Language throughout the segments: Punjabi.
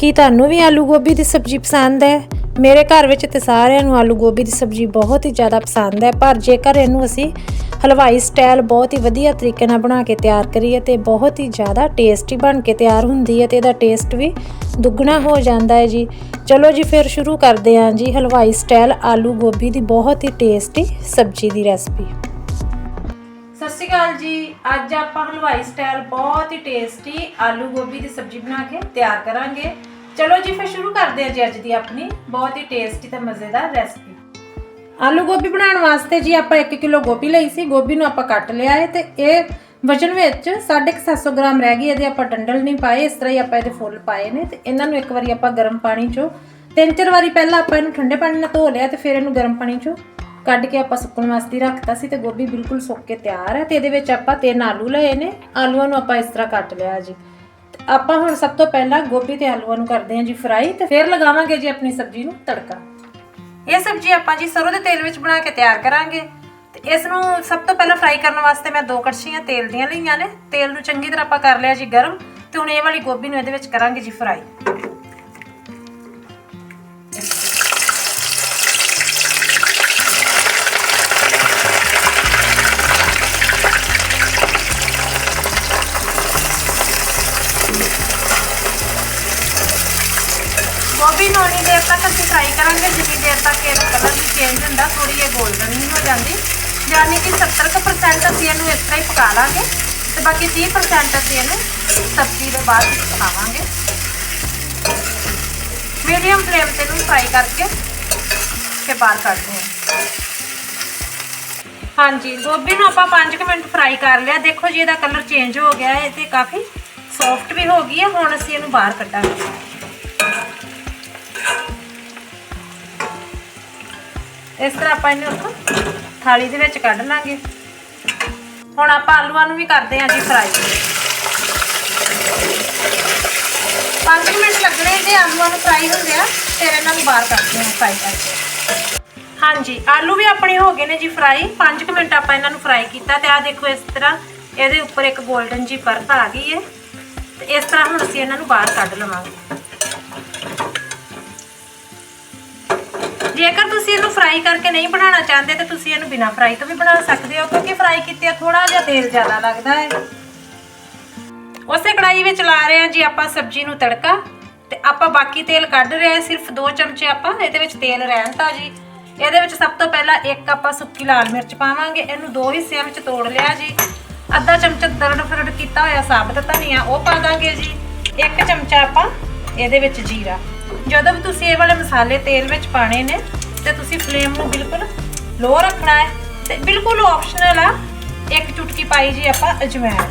ਕੀ ਤੁਹਾਨੂੰ ਵੀ ਆਲੂ ਗੋਭੀ ਦੀ ਸਬਜ਼ੀ ਪਸੰਦ ਹੈ? ਮੇਰੇ ਘਰ ਵਿੱਚ ਤੇ ਸਾਰਿਆਂ ਨੂੰ ਆਲੂ ਗੋਭੀ ਦੀ ਸਬਜ਼ੀ ਬਹੁਤ ਹੀ ਜ਼ਿਆਦਾ ਪਸੰਦ ਹੈ, ਪਰ ਜੇਕਰ ਇਹਨੂੰ ਅਸੀਂ ਹਲਵਾਈ ਸਟਾਈਲ ਬਹੁਤ ਹੀ ਵਧੀਆ ਤਰੀਕੇ ਨਾਲ ਬਣਾ ਕੇ ਤਿਆਰ ਕਰੀਏ ਤੇ ਬਹੁਤ ਹੀ ਜ਼ਿਆਦਾ ਟੇਸਟੀ ਬਣ ਕੇ ਤਿਆਰ ਹੁੰਦੀ ਹੈ ਤੇ ਇਹਦਾ ਟੇਸਟ ਵੀ ਦੁੱਗਣਾ ਹੋ ਜਾਂਦਾ ਹੈ ਜੀ। ਚਲੋ ਜੀ, ਫਿਰ ਸ਼ੁਰੂ ਕਰਦੇ ਹਾਂ ਜੀ ਹਲਵਾਈ ਸਟਾਈਲ ਆਲੂ ਗੋਭੀ ਦੀ ਬਹੁਤ ਹੀ ਟੇਸਟੀ ਸਬਜ਼ੀ ਦੀ ਰੈਸਪੀ। ਸਤਿ ਸ਼੍ਰੀ ਅਕਾਲ ਜੀ, ਅੱਜ ਆਪਾਂ ਹਲਵਾਈ ਸਟਾਈਲ ਬਹੁਤ ਹੀ ਟੇਸਟੀ ਆਲੂ ਗੋਭੀ ਦੀ ਸਬਜ਼ੀ ਬਣਾ ਕੇ ਤਿਆਰ ਕਰਾਂਗੇ। ਚਲੋ ਜੀ, ਫਿਰ ਸ਼ੁਰੂ ਕਰਦੇ ਹਾਂ ਜੀ ਅੱਜ ਦੀ ਆਪਣੀ। ਬਹੁਤ ਹੀ ਟੇਸਟੀ ਤੇ ਮਜ਼ੇਦਾਰ ਰੈਸਪੀ ਆਲੂ ਗੋਭੀ ਬਣਾਉਣ ਵਾਸਤੇ ਜੀ ਆਪਾਂ 1 ਕਿਲੋ ਗੋਭੀ ਲਈ ਸੀ। ਗੋਭੀ ਨੂੰ ਆਪਾਂ ਕੱਟ ਲਿਆ ਹੈ ਤੇ ਇਹ ਵਜਨ ਵਿੱਚ 750 ਗ੍ਰਾਮ ਰਹਿ ਗਈ। ਇਹਦੇ ਆਪਾਂ ਡੰਡਲ ਨਹੀਂ ਪਾਏ। ਇਸ ਤਰ੍ਹਾਂ ਹੀ ਆਪਾਂ ਇਹਦੇ ਫੁੱਲ ਪਾਏ ਨੇ ਤੇ ਇਹਨਾਂ ਨੂੰ ਇੱਕ ਵਾਰੀ ਆਪਾਂ ਗਰਮ ਪਾਣੀ ਚੋਂ ਤਿੰਨ ਚਾਰ ਵਾਰੀ ਪਹਿਲਾਂ ਆਪਾਂ ਇਹਨੂੰ ਠੰਡੇ ਪਾਣੀ ਨਾਲ ਧੋ ਲਿਆ ਤੇ ਫਿਰ ਇਹਨੂੰ ਗਰਮ ਪਾਣੀ ਚੋਂ ਕੱਢ ਕੇ ਆਪਾਂ ਸੁੱਕਣ ਵਾਸਤੇ ਰੱਖਤਾ ਸੀ ਤੇ ਗੋਭੀ ਬਿਲਕੁਲ ਸੁੱਕ ਕੇ ਤਿਆਰ ਹੈ ਤੇ ਇਹਦੇ ਵਿੱਚ ਆਪਾਂ ਤਿੰਨ ਆਲੂ ਲਏ ਨੇ। ਆਲੂਆਂ ਨੂੰ ਆਪਾਂ ਇਸ ਤਰ੍ਹਾਂ ਕੱਟ ਲਿਆ ਜੀ। ਆਪਾਂ ਹੁਣ ਸਭ ਤੋਂ ਪਹਿਲਾਂ ਗੋਭੀ ਤੇ ਆਲੂਆਂ ਨੂੰ ਕਰਦੇ ਹਾਂ ਜੀ ਫਰਾਈ ਤੇ ਫਿਰ ਲਗਾਵਾਂਗੇ ਜੀ ਆਪਣੀ ਸਬਜ਼ੀ ਨੂੰ ਤੜਕਾ। ਇਹ ਸਬਜ਼ੀ ਆਪਾਂ ਜੀ ਸਰੋਂ ਦੇ ਤੇਲ ਵਿੱਚ ਬਣਾ ਕੇ ਤਿਆਰ ਕਰਾਂਗੇ। ਤੇ ਇਸ ਨੂੰ ਸਭ ਤੋਂ ਪਹਿਲਾਂ ਫਰਾਈ ਕਰਨ ਵਾਸਤੇ ਮੈਂ ਦੋ ਕੜਛੀਆਂ ਤੇਲ ਦੀਆਂ ਲਈਆਂ ਨੇ। ਤੇਲ ਨੂੰ ਚੰਗੀ ਤਰ੍ਹਾਂ ਆਪਾਂ ਕਰ ਲਿਆ ਜੀ ਗਰਮ ਤੇ ਹੁਣ ਇਹ ਵਾਲੀ ਗੋਭੀ ਨੂੰ ਇਹਦੇ ਵਿੱਚ ਕਰਾਂਗੇ ਜੀ ਫਰਾਈ। ਗੋਭੀ ਨੂੰ ਉਨੀ ਦੇਰ ਤੱਕ ਅਸੀਂ ਫਰਾਈ ਕਰਾਂਗੇ, ਜਿੰਨੀ ਦੇਰ ਤੱਕ ਇਹਦਾ ਕਲਰ ਨਹੀਂ ਚੇਂਜ ਹੁੰਦਾ ਥੋੜੀ ਇਹ 골ਡਨ ਨਹੀਂ ਹੋ ਜਾਂਦੀ। ਯਾਨੀ ਕਿ 70% ਅਸੀਂ ਇਹਨੂੰ ਇਸ ਤਰ੍ਹਾਂ ਹੀ ਪਕਾ ਲਾਂਗੇ ਤੇ ਬਾਕੀ 30% ਅਸੀਂ ਇਹਨੂੰ ਸਬਜ਼ੀ ਦੇ ਬਾਅਦ ਵਿੱਚ ਪਕਾਵਾਂਗੇ ਮੀਡੀਅਮ ਫਲੇਮ ਤੇ ਇਹਨੂੰ ਫਰਾਈ ਕਰਕੇ ਤੇ ਬਾਹਰ ਕੱਢਦੇ ਹਾਂ। ਹਾਂਜੀ, ਗੋਭੀ ਨੂੰ ਆਪਾਂ 5 ਮਿੰਟ ਫਰਾਈ ਕਰ ਲਿਆ। ਦੇਖੋ ਜੀ, ਇਹਦਾ ਕਲਰ ਚੇਂਜ ਹੋ ਗਿਆ ਹੈ ਤੇ ਕਾਫੀ ਸੌਫਟ ਵੀ ਹੋ ਗਈ ਹੈ ਹੁਣ ਅਸੀਂ ਇਹਨੂੰ ਬਾਹਰ ਕੱਢਾਂਗੇ। ਇਸ ਤਰ੍ਹਾਂ ਆਪਾਂ ਇਹਨੂੰ ਇੱਕ ਥਾਲੀ ਦੇ ਵਿੱਚ ਕੱਢ ਲਾਂਗੇ। ਹੁਣ ਆਪਾਂ ਆਲੂਆਂ ਨੂੰ ਵੀ ਕਰਦੇ ਹਾਂ ਜੀ ਫਰਾਈ 5 ਮਿੰਟ ਲੱਗਣੇ ਜੇ ਆਲੂਆਂ ਨੂੰ ਫਰਾਈ ਹੁੰਦੇ ਆ, ਫਿਰ ਇਹਨਾਂ ਨੂੰ ਬਾਹਰ ਕੱਢਦੇ ਹਾਂ ਫਰਾਈ ਕਰਕੇ। ਹਾਂਜੀ, ਆਲੂ ਵੀ ਆਪਣੇ ਹੋ ਗਏ ਨੇ ਜੀ ਫਰਾਈ 5 ਮਿੰਟ ਆਪਾਂ ਇਹਨਾਂ ਨੂੰ ਫਰਾਈ ਕੀਤਾ ਤੇ ਆਹ ਦੇਖੋ ਇਸ ਤਰ੍ਹਾਂ ਇਹਦੇ ਉੱਪਰ ਇੱਕ 골ਡਨ ਜੀ ਪਰਤ ਆ ਗਈ ਹੈ ਤੇ ਇਸ ਤਰ੍ਹਾਂ ਹੁਣ ਅਸੀਂ ਇਹਨਾਂ ਨੂੰ ਬਾਹਰ ਕੱਢ ਲਵਾਂਗੇ। ਜੇਕਰ ਤੁਸੀਂ ਇਹਨੂੰ ਫਰਾਈ ਕਰਕੇ ਨਹੀਂ ਬਣਾਉਣਾ ਚਾਹੁੰਦੇ ਤੇ ਤੁਸੀਂ ਇਹਨੂੰ ਬਿਨਾ ਫਰਾਈ ਤੋਂ ਵੀ ਬਣਾ ਸਕਦੇ ਹੋ, ਕਿਉਂਕਿ ਫਰਾਈ ਕੀਤੇ ਥੋੜਾ ਜਿਹਾ ਤੇਲ ਜ਼ਿਆਦਾ ਲੱਗਦਾ ਹੈ। ਉਸੇ ਕੜਾਈ ਵਿੱਚ ਲਾ ਰਹੇ ਹਾਂ ਜੀ ਆਪਾਂ ਸਬਜ਼ੀ ਨੂੰ ਤੜਕਾ, ਤੇ ਆਪਾਂ ਬਾਕੀ ਤੇਲ ਕੱਢ ਰਹੇ ਹਾਂ, ਸਿਰਫ 2 ਚਮਚੇ ਆਪਾਂ, ਇਹਦੇ ਵਿੱਚ ਤੇਲ ਰਹਿਣਤਾ ਜੀ। ਇਹਦੇ ਵਿੱਚ ਸਭ ਤੋਂ ਪਹਿਲਾਂ ਇੱਕ ਆਪਾਂ ਸੁੱਕੀ ਲਾਲ ਮਿਰਚ ਪਾਵਾਂਗੇ, ਇਹਨੂੰ ਦੋ ਹਿੱਸਿਆਂ ਵਿੱਚ ਤੋੜ ਲਿਆ ਜੀ। ਅੱਧਾ ਚਮਚਾ ਦਰੜ ਫਰੜ ਕੀਤਾ ਹੋਇਆ ਸਾਬਤ ਧਨੀਆ ਉਹ ਪਾ ਦਾਂਗੇ ਜੀ। ਇੱਕ ਚਮਚਾ ਆਪਾਂ ਇਹਦੇ ਵਿੱਚ ਜੀਰਾ। ਜਦੋਂ ਵੀ ਤੁਸੀਂ ਇਹ ਵਾਲੇ ਮਸਾਲੇ ਤੇਲ ਵਿੱਚ ਪਾਣੇ ਨੇ, ਤੇ ਤੁਸੀਂ ਫਲੇਮ ਨੂੰ ਬਿਲਕੁਲ ਲੋ ਰੱਖਣਾ ਹੈ। ਤੇ ਬਿਲਕੁਲ ਆਪਸ਼ਨਲ ਆ, ਇੱਕ ਚੁਟਕੀ ਪਾਈ ਜੀ ਆਪਾਂ ਅਜਵਾਇਣ।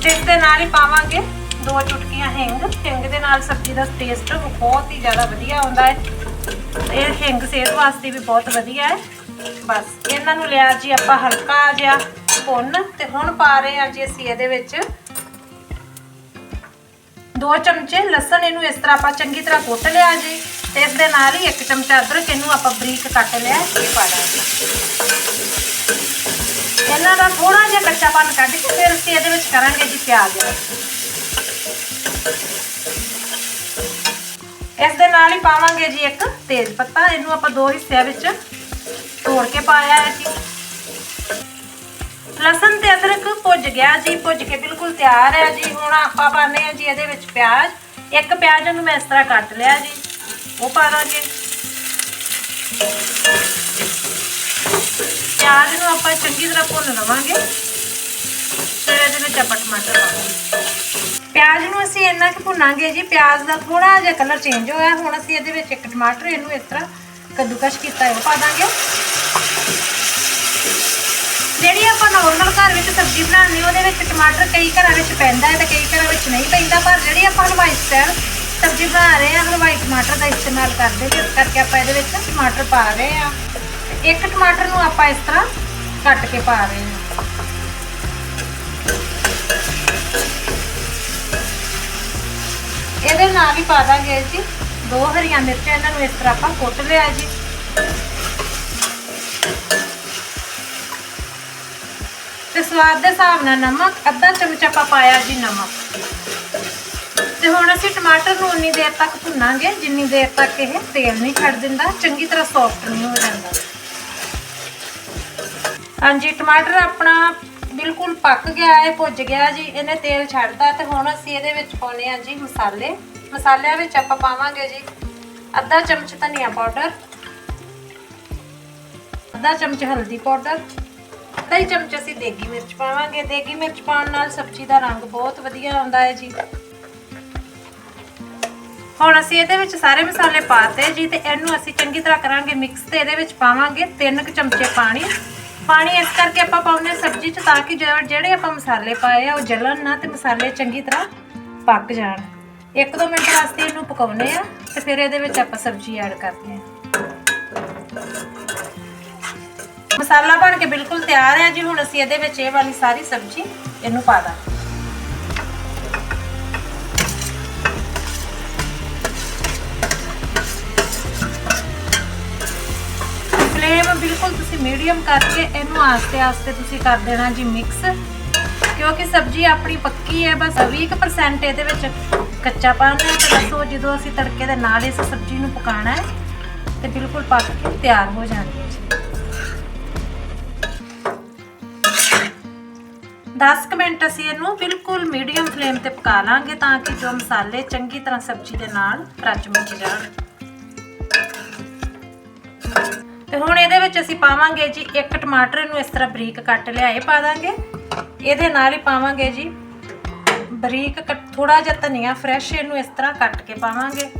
ਜਿਸ ਦੇ ਨਾਲ ਹੀ ਪਾਵਾਂਗੇ ਦੋ ਚੁਟਕੀਆਂ ਹਿੰਗ। ਹਿੰਗ ਦੇ ਨਾਲ ਸਬਜ਼ੀ ਦਾ ਟੇਸਟ ਬਹੁਤ ਹੀ ਜ਼ਿਆਦਾ ਵਧੀਆ ਆਉਂਦਾ ਹੈ। ਇਹ ਹਿੰਗ ਸਿਹਤ ਵਾਸਤੇ ਵੀ ਬਹੁਤ ਵਧੀਆ ਹੈ। ਬਸ, ਇਹਨਾਂ ਨੂੰ ਲਿਆ ਜੀ ਆਪਾਂ ਹਲਕਾ ਜਿਹਾ ਭੁੰਨ। ਤੇ ਹੁਣ ਪਾ ਰਹੇ ਹਾਂ ਜੀ ਅਸੀਂ ਇਹਦੇ ਵਿੱਚ ਦੋ ਚਮਚੇ ਲਸਣ ਇਹਨੂੰ ਇਸ ਤਰ੍ਹਾਂ ਆਪਾਂ ਚੰਗੀ ਤਰ੍ਹਾਂ ਕੁੱਟ ਲਿਆ ਜੀ। ਤੇ ਇਸ ਦੇ ਨਾਲ ਹੀ ਇੱਕ ਚਮਚਾ ਅਦਰਕ ਇਹਨੂੰ ਆਪਾਂ ਬਰੀਕ ਕੱਟ ਲਿਆ ਇਹ ਪਾ ਦਾਂਗੇ ਇਹਨਾਂ ਦਾ ਥੋੜਾ ਜਿਹਾ ਕੱਚਾਪਨ ਕੱਢ ਕੇ ਫਿਰ ਅਸੀਂ ਇਹਦੇ ਵਿੱਚ ਕਰਾਂਗੇ ਜੀ ਪਿਆਜ਼। ਇਸ ਦੇ ਨਾਲ ਹੀ ਪਾਵਾਂਗੇ ਜੀ ਇੱਕ ਤੇਜ਼ ਪੱਤਾ। ਇਹਨੂੰ ਆਪਾਂ ਦੋ ਹਿੱਸਿਆਂ ਵਿੱਚ ਤੋੜ ਕੇ ਪਾਇਆ ਹੈ ਜੀ। ਲਸਣ ਤੇ ਅਦਰਕ ਭੁੱਜ ਗਿਆ ਜੀ, ਭੁੱਜ ਕੇ ਬਿਲਕੁਲ ਤਿਆਰ ਹੈ ਜੀ। ਹੁਣ ਆਪਾਂ ਪਾਣੇ ਆ ਜੀ ਇਹਦੇ ਵਿੱਚ ਪਿਆਜ਼। ਇੱਕ ਪਿਆਜ਼ ਨੂੰ ਮੈਂ ਇਸ ਤਰ੍ਹਾਂ ਕੱਟ ਲਿਆ ਜੀ। ਉਹ ਪਾ ਦਾਂਗੇ। ਪਿਆਜ਼ ਨੂੰ ਆਪਾਂ ਚੰਗੀ ਤਰ੍ਹਾਂ ਭੁੰਨ ਲਵਾਂਗੇ। ਫਿਰ ਇਹਦੇ ਵਿੱਚ ਆਪਾਂ ਟਮਾਟਰ ਪਾਵਾਂਗੇ। ਪਿਆਜ਼ ਨੂੰ ਅਸੀਂ ਇੰਨਾ ਕਿ ਭੁੰਨਾਂਗੇ ਜੀ, ਪਿਆਜ਼ ਦਾ ਥੋੜਾ ਜਿਹਾ ਕਲਰ ਚੇਂਜ ਹੋਇਆ। ਹੁਣ ਅਸੀਂ ਇਹਦੇ ਵਿੱਚ ਇੱਕ ਟਮਾਟਰ ਇਹਨੂੰ ਇਸ ਤਰ੍ਹਾਂ ਕੱਦੂਕਸ਼ ਕੀਤਾ ਉਹ ਪਾ ਦਾਂਗੇ। ਜਿਹੜੀ ਆਪਾਂ ਨਾਰਮਲ ਘਰ ਵਿੱਚ ਸਬਜ਼ੀ ਬਣਾਉਂਦੇ ਉਹਦੇ ਵਿੱਚ ਟਮਾਟਰ ਕਈ ਘਰਾਂ ਵਿੱਚ ਪੈਂਦਾ ਹੈ ਤੇ ਕਈ ਘਰਾਂ ਵਿੱਚ ਨਹੀਂ ਪੈਂਦਾ, ਪਰ ਜਿਹੜੀ ਆਪਾਂ ਹਲਵਾਈ ਸਟਾਈਲ ਸਬਜ਼ੀ ਬਣਾ ਰਹੇ ਹਾਂ ਹਲਵਾਈ ਟਮਾਟਰ ਦਾ ਇਸਤੇਮਾਲ ਕਰਦੇ ਜਿਸ ਕਰਕੇ ਆਪਾਂ ਇਹਦੇ ਵਿੱਚ ਟਮਾਟਰ ਪਾ ਰਹੇ ਹਾਂ। ਇੱਕ ਟਮਾਟਰ ਨੂੰ ਆਪਾਂ ਇਸ ਤਰ੍ਹਾਂ ਕੱਟ ਕੇ ਪਾ ਰਹੇ ਹਾਂ। ਇਹਦੇ ਨਾਲ ਹੀ ਪਾ ਦਾਂਗੇ ਜੀ, ਦੋ ਹਰੀਆਂ ਮਿਰਚਾਂ ਇਹਨਾਂ ਨੂੰ ਇਸ ਤਰ੍ਹਾਂ ਆਪਾਂ ਕੁੱਟ ਲਿਆ ਜੀ। ਤੇ ਸਵਾਦ ਦੇ ਹਿਸਾਬ ਨਾਲ ਨਮਕ, ਅੱਧਾ ਚਮਚ ਆਪਾਂ ਪਾਇਆ ਜੀ ਨਮਕ। ਹੁਣ ਅਸੀਂ ਟਮਾਟਰ ਨੂੰ ਉਨੀ ਦੇਰ ਤੱਕ ਭੁੰਨਾਂਗੇ, ਜਿੰਨੀ ਦੇਰ ਤੱਕ ਇਹ ਤੇਲ ਨਹੀਂ ਛੱਡ ਦਿੰਦਾ, ਚੰਗੀ ਤਰ੍ਹਾਂ ਸੌਫਟ ਨਹੀਂ ਹੋ ਜਾਂਦਾ। ਹਾਂਜੀ, ਟਮਾਟਰ ਆਪਣਾ ਬਿਲਕੁਲ ਪੱਕ ਗਿਆ ਹੈ, ਭੁੱਜ ਗਿਆ ਜੀ, ਇਹਨੇ ਤੇਲ ਛੱਡਦਾ ਤੇ ਹੁਣ ਅਸੀਂ ਇਹਦੇ ਵਿੱਚ ਪਾਉਨੇ ਆ ਜੀ ਮਸਾਲੇ। ਮਸਾਲਿਆਂ ਵਿੱਚ ਆਪਾਂ ਪਾਵਾਂਗੇ ਜੀ ਅੱਧਾ ਚਮਚ ਧਨੀਆ ਪਾਊਡਰ, ਅੱਧਾ ਚਮਚ ਹਲਦੀ ਪਾਊਡਰ ਅੱਧਾ ਹੀ ਚਮਚ ਅਸੀਂ ਦੇਗੀ ਮਿਰਚ ਪਾਵਾਂਗੇ। ਦੇਗੀ ਮਿਰਚ ਪਾਉਣ ਨਾਲ ਸਬਜ਼ੀ ਦਾ ਰੰਗ ਬਹੁਤ ਵਧੀਆ ਆਉਂਦਾ ਹੈ ਜੀ। ਹੁਣ ਅਸੀਂ ਇਹਦੇ ਵਿੱਚ ਸਾਰੇ ਮਸਾਲੇ ਪਾਤੇ ਜੀ ਤੇ ਇਹਨੂੰ ਅਸੀਂ ਚੰਗੀ ਤਰ੍ਹਾਂ ਕਰਾਂਗੇ ਮਿਕਸ ਤੇ ਇਹਦੇ ਵਿੱਚ ਪਾਵਾਂਗੇ 3 ਕੁ ਚਮਚੇ ਪਾਣੀ। ਪਾਣੀ ਇਸ ਕਰਕੇ ਆਪਾਂ ਪਾਉਂਦੇ ਸਬਜ਼ੀ 'ਚ ਤਾਂ ਕਿ ਜਿਹੜੇ ਜਿਹੜੇ ਆਪਾਂ ਮਸਾਲੇ ਪਾਏ ਆ ਉਹ ਜਲਣ ਨਾ ਤੇ ਮਸਾਲੇ ਚੰਗੀ ਤਰ੍ਹਾਂ ਪੱਕ ਜਾਣ। 1-2 ਮਿੰਟ ਵਾਸਤੇ ਇਹਨੂੰ ਪਕਾਉਨੇ ਆ ਤੇ ਫਿਰ ਇਹਦੇ ਵਿੱਚ ਆਪਾਂ ਸਬਜ਼ੀ ਐਡ ਕਰਦੇ ਆ ਮਸਾਲਾ ਬਣ ਕੇ ਬਿਲਕੁਲ ਤਿਆਰ ਹੈ ਜੀ, ਹੁਣ ਅਸੀਂ ਇਹਦੇ ਵਿੱਚ ਇਹ ਵਾਲੀ ਸਾਰੀ ਸਬਜ਼ੀ ਇਹਨੂੰ ਪਾ ਦਾਂਗੇ। ਫਲੇਮ ਬਿਲਕੁਲ ਤੁਸੀਂ ਮੀਡੀਅਮ ਕਰਕੇ ਇਹਨੂੰ ਆਸਤੇ ਆਸਤੇ ਤੁਸੀਂ ਕਰ ਦੇਣਾ ਜੀ ਮਿਕਸ। ਕਿਉਂਕਿ ਸਬਜ਼ੀ ਆਪਣੀ ਪੱਕੀ ਹੈ, ਬਸ 20% ਇਹਦੇ ਵਿੱਚ ਕੱਚਾ ਪਾਣਾ ਹੈ। ਤੇ ਬਸ ਉਹ ਜਦੋਂ ਅਸੀਂ ਤੜਕੇ ਦੇ ਨਾਲ ਇਸ ਸਬਜ਼ੀ ਨੂੰ ਪਕਾਣਾ ਹੈ, ਤੇ ਬਿਲਕੁਲ ਪੱਕ ਕੇ ਤਿਆਰ ਹੋ ਜਾਣੀ ਹੈ 10 ਕੁ ਮਿੰਟ ਅਸੀਂ ਇਹਨੂੰ ਬਿਲਕੁਲ ਮੀਡੀਅਮ ਫਲੇਮ ਤੇ ਪਕਾ ਲਾਂਗੇ ਤਾਂ ਕਿ ਜੋ ਮਸਾਲੇ ਚੰਗੀ ਤਰ੍ਹਾਂ ਸਬਜ਼ੀ ਦੇ ਨਾਲ ਰਚ ਮਿਚ ਜਾਣ। ਤੇ ਹੁਣ ਇਹਦੇ ਵਿੱਚ ਅਸੀਂ ਪਾਵਾਂਗੇ ਜੀ ਇੱਕ ਟਮਾਟਰ ਨੂੰ ਇਸ ਤਰ੍ਹਾਂ ਬਰੀਕ ਕੱਟ ਲਿਆਏ ਪਾ ਦਾਂਗੇ। ਇਹਦੇ ਨਾਲ ਹੀ ਪਾਵਾਂਗੇ ਜੀ ਬਰੀਕ ਥੋੜਾ ਜਿਹਾ ਧਨੀਆ ਫਰੈਸ਼ ਇਹਨੂੰ ਇਸ ਤਰ੍ਹਾਂ ਕੱਟ ਕੇ ਪਾਵਾਂਗੇ।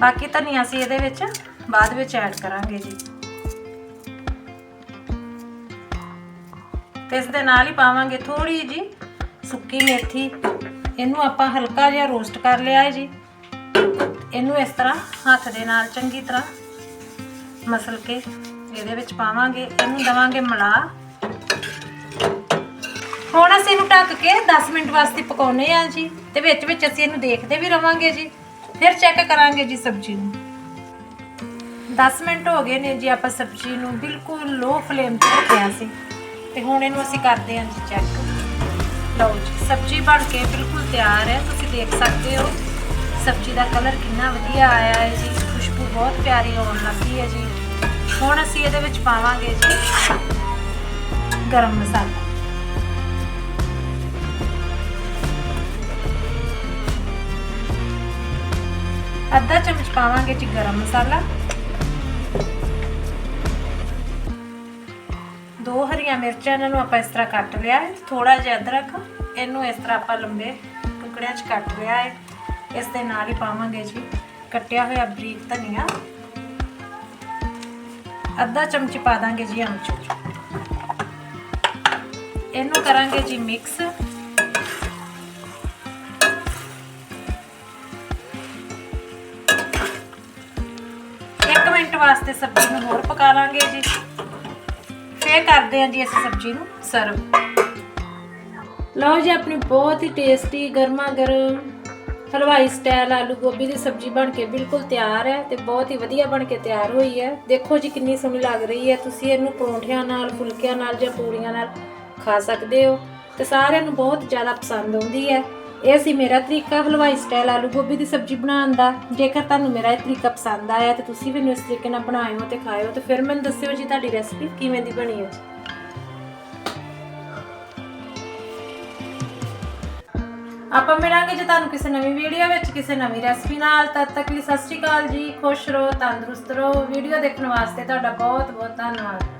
ਬਾਕੀ ਧਨੀਆ ਅਸੀਂ ਇਹਦੇ ਵਿੱਚ ਬਾਅਦ ਵਿੱਚ ਐਡ ਕਰਾਂਗੇ ਜੀ। ਤੇ ਇਸ ਦੇ ਨਾਲ ਹੀ ਪਾਵਾਂਗੇ ਥੋੜੀ ਜੀ ਸੁੱਕੀ ਮੇਥੀ। ਇਹਨੂੰ ਆਪਾਂ ਹਲਕਾ ਜਿਹਾ ਰੋਸਟ ਕਰ ਲਿਆ ਹੈ ਜੀ। ਇਹਨੂੰ ਇਸ ਤਰ੍ਹਾਂ ਹੱਥ ਦੇ ਨਾਲ ਚੰਗੀ ਤਰ੍ਹਾਂ ਮਸਲ ਕੇ ਇਹਦੇ ਵਿੱਚ ਪਾਵਾਂਗੇ। ਇਹਨੂੰ ਦਵਾਂਗੇ ਮਿਲਾ ਹੁਣ ਅਸੀਂ ਇਹਨੂੰ ਢੱਕ ਕੇ 10 ਮਿੰਟ ਵਾਸਤੇ ਪਕਾਉਨੇ ਆ ਜੀ। ਤੇ ਵਿੱਚ ਵਿੱਚ ਅਸੀਂ ਇਹਨੂੰ ਦੇਖਦੇ ਵੀ ਰਵਾਂਗੇ ਜੀ। ਫਿਰ ਚੈੱਕ ਕਰਾਂਗੇ ਜੀ ਸਬਜ਼ੀ ਨੂੰ। 10 ਮਿੰਟ ਹੋ ਗਏ ਨੇ ਜੀ ਆਪਾਂ ਸਬਜ਼ੀ ਨੂੰ ਬਿਲਕੁਲ ਲੋ ਫਲੇਮ ਤੇ ਰੱਖਿਆ ਸੀ। ਤੇ ਹੁਣ ਇਹਨੂੰ ਅਸੀਂ ਕਰਦੇ ਹਾਂ ਜੀ ਚੈੱਕ ਲਓ ਜੀ, ਸਬਜ਼ੀ ਬਣ ਕੇ ਬਿਲਕੁਲ ਤਿਆਰ ਹੈ, ਤੁਸੀਂ ਦੇਖ ਸਕਦੇ ਹੋ। ਸਬਜ਼ੀ ਦਾ ਕਲਰ ਕਿੰਨਾ ਵਧੀਆ ਆਇਆ ਹੈ ਜੀ, ਖੁਸ਼ਬੂ ਬਹੁਤ ਪਿਆਰੀ ਆਉਣ ਲੱਗੀ ਹੈ ਜੀ। ਹੁਣ ਅਸੀਂ ਇਹਦੇ ਵਿੱਚ ਪਾਵਾਂਗੇ ਜੀ ਗਰਮ ਮਸਾਲਾ। ਅੱਧਾ ਚਮਚ ਪਾਵਾਂਗੇ ਜੀ ਗਰਮ ਮਸਾਲਾ। ਹਰੀਆਂ ਮਿਰਚਾਂ ਇਹਨਾਂ ਨੂੰ ਆਪਾਂ ਇਸ ਤਰ੍ਹਾਂ ਕੱਟ ਲਿਆ ਹੈ। ਥੋੜਾ ਜਿਹਾ ਅਦਰਕ, ਇਹਨੂੰ ਇਸ ਤਰ੍ਹਾਂ ਆਪਾਂ ਲੰਬੇ ਟੁਕੜਿਆਂ 'ਚ ਕੱਟ ਲਿਆ ਹੈ। ਇਸ ਦੇ ਨਾਲ ਹੀ ਪਾਵਾਂਗੇ ਜੀ ਕੱਟਿਆ ਹੋਇਆ ਬਰੀਕ ਧਨੀਆ। ਅੱਧਾ ਚਮਚ ਪਾ ਦਾਂਗੇ ਜੀ ਅਮਚੂਰ ਇਹਨੂੰ ਕਰਾਂਗੇ ਜੀ ਮਿਕਸ। ਇੱਕ ਮਿੰਟ ਵਾਸਤੇ ਸਬਜ਼ੀ ਨੂੰ ਹੋਰ ਪਕਾ ਲਾਂਗੇ ਜੀ। ਫੇਰ ਕਰਦੇ ਹਾਂ ਜੀ ਅਸੀਂ ਸਬਜ਼ੀ ਨੂੰ, ਸਰਵ। ਲਓ ਜੀ, ਆਪਣੀ ਬਹੁਤ ਹੀ ਟੇਸਟੀ ਗਰਮਾ ਗਰਮ ਹਲਵਾਈ ਸਟਾਈਲ ਆਲੂ ਗੋਭੀ ਦੀ ਸਬਜ਼ੀ ਬਣ ਕੇ ਬਿਲਕੁਲ ਤਿਆਰ ਹੈ ਤੇ ਬਹੁਤ ਹੀ ਵਧੀਆ ਬਣ ਕੇ ਤਿਆਰ ਹੋਈ ਹੈ। ਦੇਖੋ ਜੀ, ਕਿੰਨੀ ਸੋਹਣੀ ਲੱਗ ਰਹੀ ਹੈ। ਤੁਸੀਂ ਇਹਨੂੰ ਪਰੌਂਠਿਆਂ ਨਾਲ, ਫੁਲਕਿਆਂ ਨਾਲ ਜਾਂ ਪੂੜੀਆਂ ਨਾਲ ਖਾ ਸਕਦੇ ਹੋ ਤੇ ਸਾਰਿਆਂ ਨੂੰ ਬਹੁਤ ਜ਼ਿਆਦਾ ਪਸੰਦ ਆਉਂਦੀ ਹੈ। ਇਹ ਸੀ ਮੇਰਾ ਤਰੀਕਾ ਹਲਵਾਈ ਸਟਾਈਲ ਆਲੂ ਗੋਭੀ ਦੀ ਸਬਜ਼ੀ ਬਣਾਉਣ ਦਾ। ਜੇਕਰ ਤੁਹਾਨੂੰ ਮੇਰਾ ਇਹ ਤਰੀਕਾ ਪਸੰਦ ਆਇਆ ਤੇ ਤੁਸੀਂ ਵੀ ਇਸ ਤਰੀਕੇ ਨਾਲ ਬਣਾਇਓ ਤੇ ਖਾਇਓ, ਤੇ ਫਿਰ ਮੈਨੂੰ ਦੱਸਿਓ ਜੀ ਤੁਹਾਡੀ ਰੈਸਪੀ ਕਿਵੇਂ ਦੀ ਬਣੀ ਹੈ ਜੀ। ਆਪਾਂ ਮਿਲਾਂਗੇ ਜੇ ਤੁਹਾਨੂੰ ਕਿਸੇ ਨਵੀਂ ਵੀਡੀਓ ਵਿੱਚ, ਕਿਸੇ ਨਵੀਂ ਰੈਸਪੀ ਨਾਲ। ਤਦ ਤੱਕ ਲਈ ਸਤਿ ਸ਼੍ਰੀ ਅਕਾਲ ਜੀ, ਖੁਸ਼ ਰਹੋ, ਤੰਦਰੁਸਤ ਰਹੋ। ਵੀਡੀਓ ਦੇਖਣ ਵਾਸਤੇ ਤੁਹਾਡਾ ਬਹੁਤ ਬਹੁਤ ਧੰਨਵਾਦ।